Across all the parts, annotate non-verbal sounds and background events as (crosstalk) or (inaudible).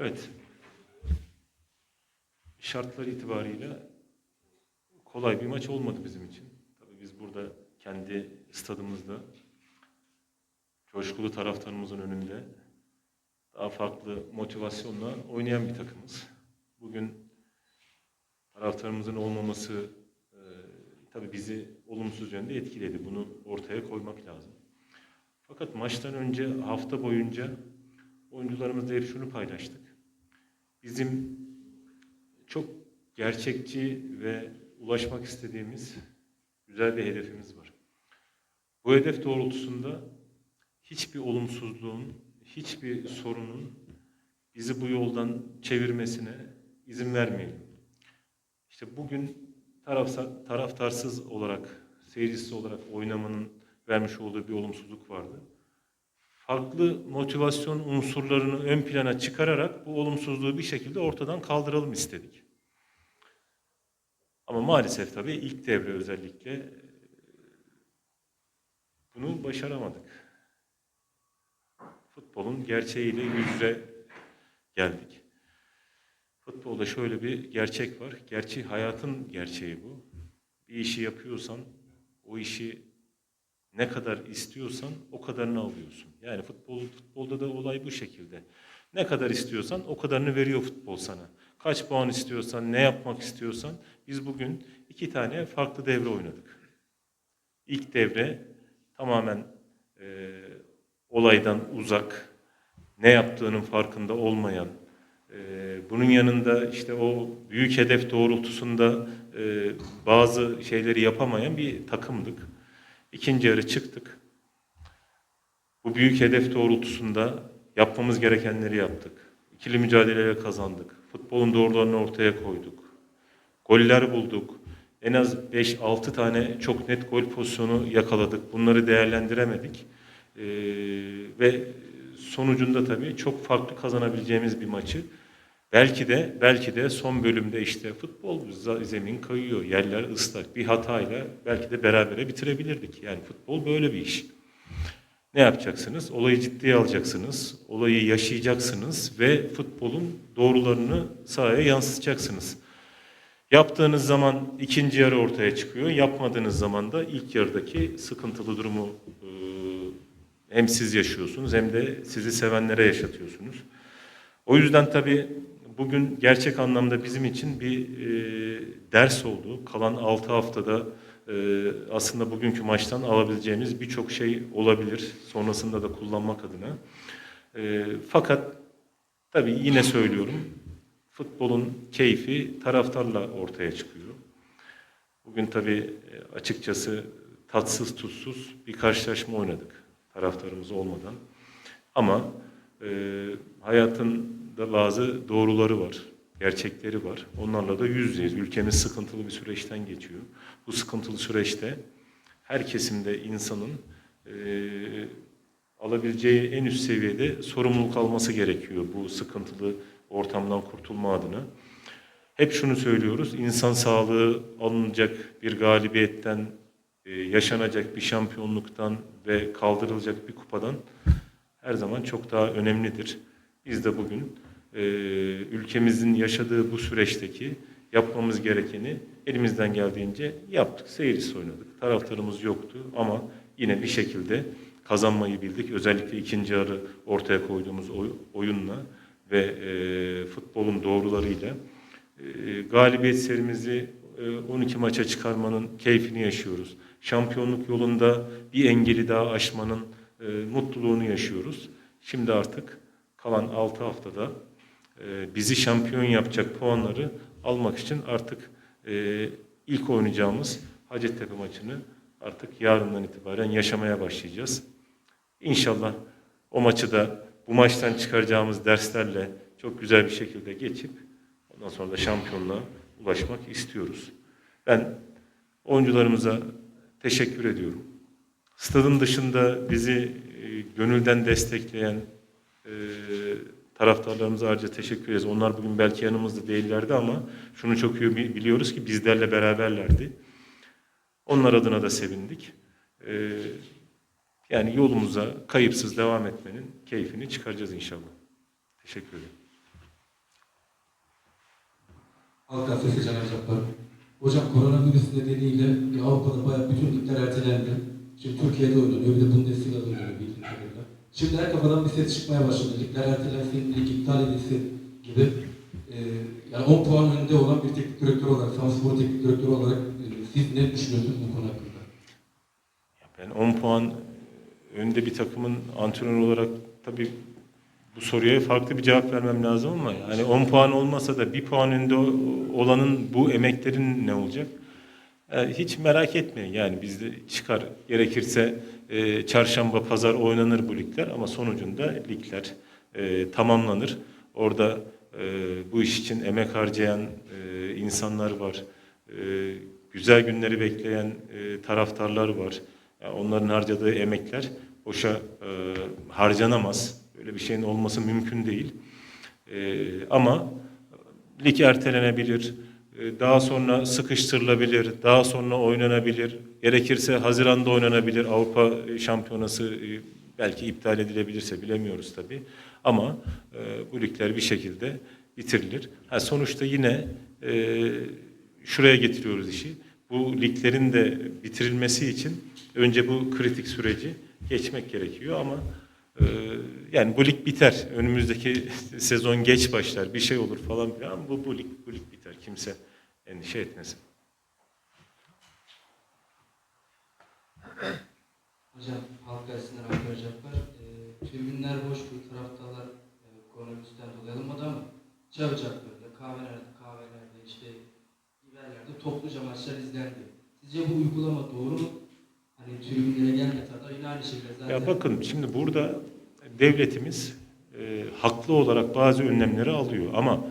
Evet. Şartlar itibariyle kolay bir maç olmadı bizim için. Tabii biz burada kendi stadımızda coşkulu taraftarımızın önünde daha farklı motivasyonla oynayan bir takımız. Bugün taraftarımızın olmaması e, tabii bizi olumsuz yönde etkiledi. Bunu ortaya koymak lazım. Fakat maçtan önce hafta boyunca oyuncularımızla hep şunu paylaştık. Bizim çok gerçekçi ve ulaşmak istediğimiz güzel bir hedefimiz var. Bu hedef doğrultusunda hiçbir olumsuzluğun, hiçbir sorunun bizi bu yoldan çevirmesine izin vermeyelim. İşte bugün tarafsa- taraftarsız olarak, seyircisi olarak oynamanın vermiş olduğu bir olumsuzluk vardı. Farklı motivasyon unsurlarını ön plana çıkararak bu olumsuzluğu bir şekilde ortadan kaldıralım istedik. Ama maalesef tabii ilk devre özellikle e, bunu başaramadık. Futbolun gerçeğiyle yüz yüze geldik. Futbolda şöyle bir gerçek var. Gerçi hayatın gerçeği bu. Bir işi yapıyorsan o işi ne kadar istiyorsan o kadarını alıyorsun. Yani futbol futbolda da olay bu şekilde. Ne kadar istiyorsan o kadarını veriyor futbol sana. Kaç puan istiyorsan, ne yapmak istiyorsan biz bugün iki tane farklı devre oynadık. İlk devre tamamen e, olaydan uzak, ne yaptığının farkında olmayan, e, bunun yanında işte o büyük hedef doğrultusunda e, bazı şeyleri yapamayan bir takımdık. İkinci yarı çıktık. Bu büyük hedef doğrultusunda yapmamız gerekenleri yaptık. İkili mücadeleyle kazandık. Futbolun doğrularını ortaya koyduk. Goller bulduk. En az 5-6 tane çok net gol pozisyonu yakaladık. Bunları değerlendiremedik. Ee, ve sonucunda tabii çok farklı kazanabileceğimiz bir maçı belki de belki de son bölümde işte futbol zemin kayıyor, yerler ıslak. Bir hatayla belki de berabere bitirebilirdik. Yani futbol böyle bir iş. Ne yapacaksınız? Olayı ciddiye alacaksınız. Olayı yaşayacaksınız ve futbolun doğrularını sahaya yansıtacaksınız. Yaptığınız zaman ikinci yarı ortaya çıkıyor. Yapmadığınız zaman da ilk yarıdaki sıkıntılı durumu e, hem siz yaşıyorsunuz hem de sizi sevenlere yaşatıyorsunuz. O yüzden tabii bugün gerçek anlamda bizim için bir e, ders oldu. Kalan 6 haftada e, aslında bugünkü maçtan alabileceğimiz birçok şey olabilir. Sonrasında da kullanmak adına. E, fakat tabii yine söylüyorum futbolun keyfi taraftarla ortaya çıkıyor. Bugün tabii e, açıkçası tatsız tuzsuz bir karşılaşma oynadık taraftarımız olmadan. Ama e, hayatın da bazı doğruları var, gerçekleri var. Onlarla da yüz yüzeyiz. Ülkemiz sıkıntılı bir süreçten geçiyor. Bu sıkıntılı süreçte her kesimde insanın e, alabileceği en üst seviyede sorumluluk alması gerekiyor bu sıkıntılı ortamdan kurtulma adına. Hep şunu söylüyoruz, insan sağlığı alınacak bir galibiyetten, e, yaşanacak bir şampiyonluktan ve kaldırılacak bir kupadan her zaman çok daha önemlidir. Biz de bugün e, ülkemizin yaşadığı bu süreçteki yapmamız gerekeni elimizden geldiğince yaptık. Seyircisi oynadık. Taraftarımız yoktu ama yine bir şekilde kazanmayı bildik. Özellikle ikinci yarı ortaya koyduğumuz oy- oyunla ve e, futbolun doğrularıyla e, galibiyet serimizi e, 12 maça çıkarmanın keyfini yaşıyoruz. Şampiyonluk yolunda bir engeli daha aşmanın mutluluğunu yaşıyoruz. Şimdi artık kalan 6 haftada e, bizi şampiyon yapacak puanları almak için artık e, ilk oynayacağımız Hacettepe maçını artık yarından itibaren yaşamaya başlayacağız. İnşallah o maçı da bu maçtan çıkaracağımız derslerle çok güzel bir şekilde geçip ondan sonra da şampiyonluğa ulaşmak istiyoruz. Ben oyuncularımıza teşekkür ediyorum. Stadın dışında bizi e, gönülden destekleyen e, taraftarlarımıza ayrıca teşekkür ederiz. Onlar bugün belki yanımızda değillerdi ama şunu çok iyi bi- biliyoruz ki bizlerle beraberlerdi. Onlar adına da sevindik. E, yani yolumuza kayıpsız devam etmenin keyfini çıkaracağız inşallah. Teşekkür ederim. Halk Gazetesi Can Acaplar. Hocam koronavirüs nedeniyle Avrupa'da bayağı bütün ligler ertelendi. Şimdi Türkiye'de oynanıyor, bir de Bundesliga'da oynanıyor. Şimdi her kafadan bir ses çıkmaya başladı. Ligler ertelensin, lig iptal edilsin gibi. E, yani 10 puan önünde olan bir teknik direktör olarak, Samspor teknik direktörü olarak e, siz ne düşünüyorsunuz bu konu hakkında? Ben 10 puan önde bir takımın antrenörü olarak tabii bu soruya farklı bir cevap vermem lazım ama yani 10 puan olmasa da bir puan önde olanın bu emeklerin ne olacak? Yani hiç merak etmeyin yani bizde çıkar gerekirse e, çarşamba pazar oynanır bu ligler ama sonucunda ligler e, tamamlanır. Orada e, bu iş için emek harcayan e, insanlar var. Güzel günleri bekleyen taraftarlar var. Onların harcadığı emekler boşa harcanamaz. Böyle bir şeyin olması mümkün değil. Ama lig ertelenebilir, daha sonra sıkıştırılabilir, daha sonra oynanabilir. Gerekirse Haziran'da oynanabilir. Avrupa Şampiyonası e, belki iptal edilebilirse bilemiyoruz tabii. Ama e, bu ligler bir şekilde bitirilir. Ha, sonuçta yine e, şuraya getiriyoruz işi. Bu liglerin de bitirilmesi için önce bu kritik süreci geçmek gerekiyor ama e, yani bu lig biter. Önümüzdeki (laughs) sezon geç başlar. Bir şey olur falan filan bu, bu lig bu lig biter. Kimse endişe etmesin. Hocam halk gazetesinden aktaracaklar. E, tribünler boştu, taraftarlar e, koronavirüsten dolayı alınmadı ama çay ocaklarında, kahvelerde, kahvelerde, işte biberlerde topluca maçlar izlendi. Sizce bu uygulama doğru mu? Hani tribünlere gelme tarzı yine aynı şekilde zaten. Ya bakın şimdi burada devletimiz e, haklı olarak bazı önlemleri alıyor ama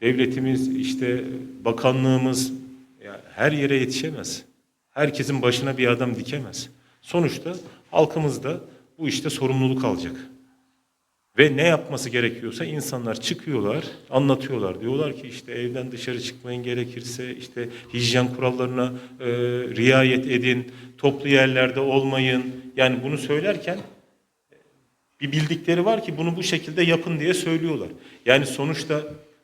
devletimiz işte bakanlığımız ya her yere yetişemez. Herkesin başına bir adam dikemez. Sonuçta halkımız da bu işte sorumluluk alacak. Ve ne yapması gerekiyorsa insanlar çıkıyorlar, anlatıyorlar. Diyorlar ki işte evden dışarı çıkmayın gerekirse işte hijyen kurallarına e, riayet edin, toplu yerlerde olmayın. Yani bunu söylerken bir bildikleri var ki bunu bu şekilde yapın diye söylüyorlar. Yani sonuçta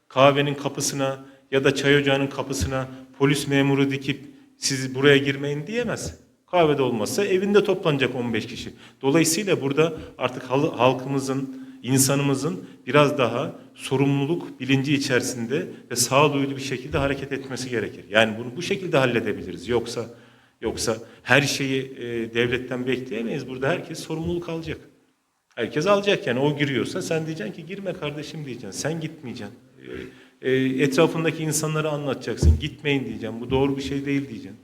kahvenin kapısına ya da çay ocağının kapısına polis memuru dikip siz buraya girmeyin diyemez. Kahvede olmazsa evinde toplanacak 15 kişi. Dolayısıyla burada artık hal- halkımızın, insanımızın biraz daha sorumluluk bilinci içerisinde ve sağduyulu bir şekilde hareket etmesi gerekir. Yani bunu bu şekilde halledebiliriz. Yoksa yoksa her şeyi e, devletten bekleyemeyiz. Burada herkes sorumluluk alacak. Herkes alacak yani o giriyorsa sen diyeceksin ki girme kardeşim diyeceksin. Sen gitmeyeceksin. Ee, e, etrafındaki insanlara anlatacaksın. Gitmeyin diyeceksin. Bu doğru bir şey değil diyeceksin.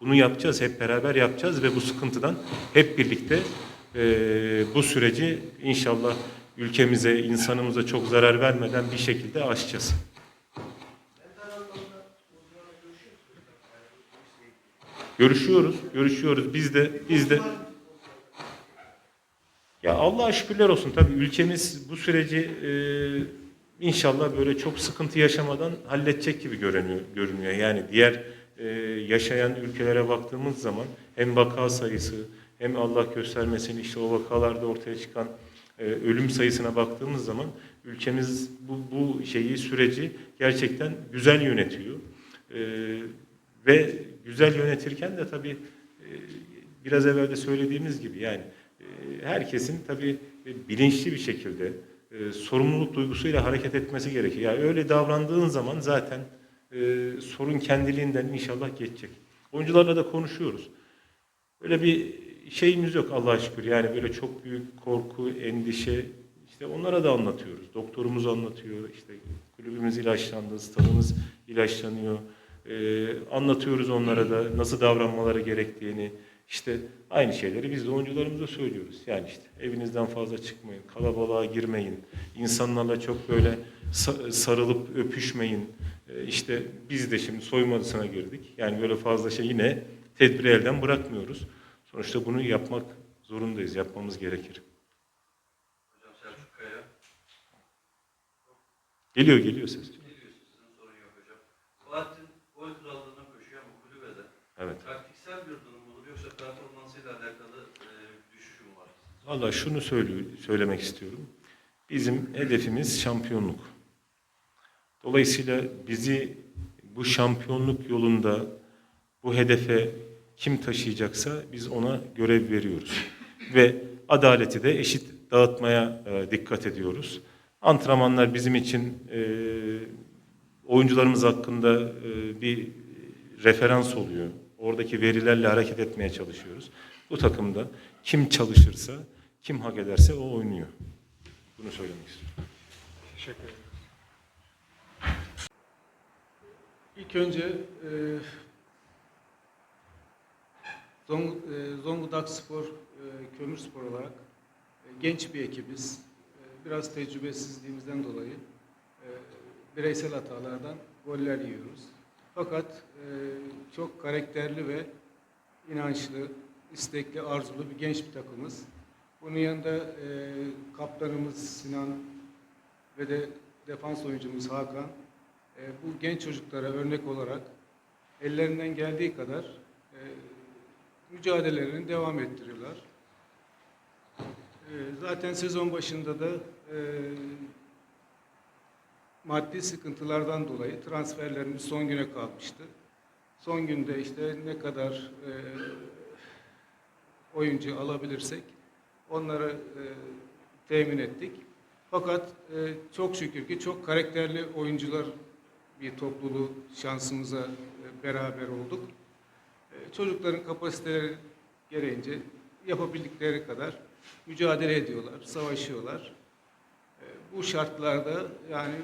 Bunu yapacağız. Hep beraber yapacağız ve bu sıkıntıdan hep birlikte e, bu süreci inşallah ülkemize, insanımıza çok zarar vermeden bir şekilde aşacağız. Görüşüyoruz, görüşüyoruz. Biz de biz de ya Allah'a şükürler olsun. Tabii ülkemiz bu süreci e, inşallah böyle çok sıkıntı yaşamadan halledecek gibi görünüyor. Yani diğer e, yaşayan ülkelere baktığımız zaman hem vaka sayısı hem Allah göstermesin işte o vakalarda ortaya çıkan e, ölüm sayısına baktığımız zaman ülkemiz bu, bu şeyi süreci gerçekten güzel yönetiyor. E, ve güzel yönetirken de tabii biraz evvel de söylediğimiz gibi yani herkesin tabii bilinçli bir şekilde e, sorumluluk duygusuyla hareket etmesi gerekiyor. Yani öyle davrandığın zaman zaten e, sorun kendiliğinden inşallah geçecek. Oyuncularla da konuşuyoruz. Öyle bir şeyimiz yok Allah'a şükür. Yani böyle çok büyük korku, endişe işte onlara da anlatıyoruz. Doktorumuz anlatıyor. işte kulübümüz ilaçlandı, stadımız ilaçlanıyor. Ee, anlatıyoruz onlara da nasıl davranmaları gerektiğini. İşte aynı şeyleri biz de oyuncularımıza söylüyoruz. Yani işte evinizden fazla çıkmayın, kalabalığa girmeyin, insanlarla çok böyle sa- sarılıp öpüşmeyin. Ee, işte biz de şimdi soyunma odasına girdik. Yani böyle fazla şey yine tedbiri elden bırakmıyoruz. Sonuçta bunu yapmak zorundayız, yapmamız gerekir. Hocam Selçuk Kaya. Geliyor, geliyor ses. Geliyorsun sizin sorun yok hocam. Fatih'in gol krallığına koşuyor ama kulübede. Evet. Taktiksel bir durum mudur yoksa performansıyla alakalı e, düşüşüm var? Valla şunu söylemek istiyorum. Bizim hedefimiz şampiyonluk. Dolayısıyla bizi bu şampiyonluk yolunda bu hedefe kim taşıyacaksa biz ona görev veriyoruz. Ve adaleti de eşit dağıtmaya e, dikkat ediyoruz. Antrenmanlar bizim için e, oyuncularımız hakkında e, bir referans oluyor. Oradaki verilerle hareket etmeye çalışıyoruz. Bu takımda kim çalışırsa, kim hak ederse o oynuyor. Bunu söylemek istiyorum. Teşekkür ederim. İlk önce e, Zong, e, Zonguldak Spor, e, Kömür Spor olarak e, genç bir ekibiz. E, biraz tecrübesizliğimizden dolayı e, bireysel hatalardan goller yiyoruz. Fakat e, çok karakterli ve inançlı, istekli, arzulu bir genç bir takımız. Bunun yanında e, kaptanımız Sinan ve de defans oyuncumuz Hakan e, bu genç çocuklara örnek olarak ellerinden geldiği kadar e, mücadelelerini devam ettiriyorlar. E, zaten sezon başında da e, maddi sıkıntılardan dolayı transferlerimiz son güne kalmıştı. Son günde işte ne kadar e, oyuncu alabilirsek onları e, temin ettik. Fakat e, çok şükür ki çok karakterli oyuncular bir topluluğu şansımıza e, beraber olduk. E, çocukların kapasiteleri gereğince yapabildikleri kadar mücadele ediyorlar, savaşıyorlar. E, bu şartlarda yani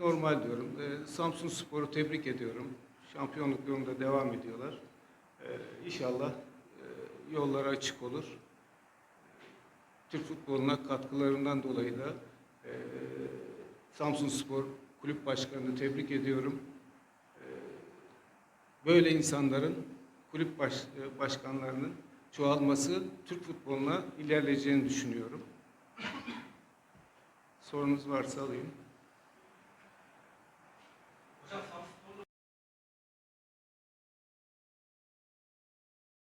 normal diyorum. E, Samsun Spor'u tebrik ediyorum. Şampiyonluk yolunda devam ediyorlar. E, inşallah e, yolları açık olur. Türk futboluna katkılarından dolayı da e, Samsun Spor Kulüp Başkanı'nı tebrik ediyorum. E, böyle insanların kulüp baş, başkanlarının çoğalması Türk futboluna ilerleyeceğini düşünüyorum. Sorunuz varsa alayım.